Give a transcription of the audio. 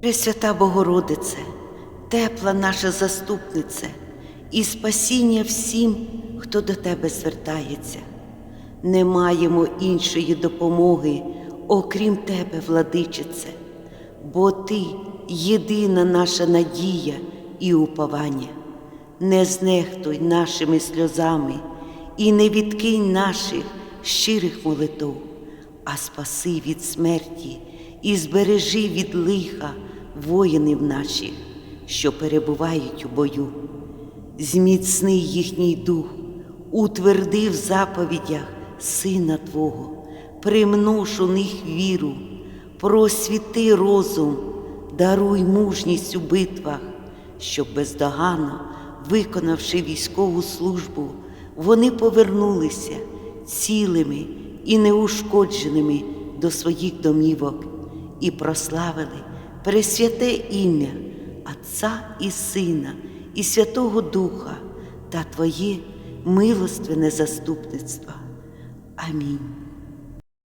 Пресвята Богородице, тепла наша заступнице і спасіння всім, хто до Тебе звертається. Не маємо іншої допомоги, окрім Тебе, владичице, бо Ти єдина наша надія і уповання. Не знехтуй нашими сльозами і не відкинь наших щирих молитов, а спаси від смерті і збережи від лиха воїнів наших, що перебувають у бою. Зміцни їхній дух, утверди в заповідях Сина Твого, примнож у них віру, просвіти розум, даруй мужність у битвах, щоб бездоганно, виконавши військову службу, вони повернулися цілими і неушкодженими до своїх домівок і прославили Пресвяте ім'я Отця і Сина, і Святого Духа та Твоє милостивне заступництво. Амінь.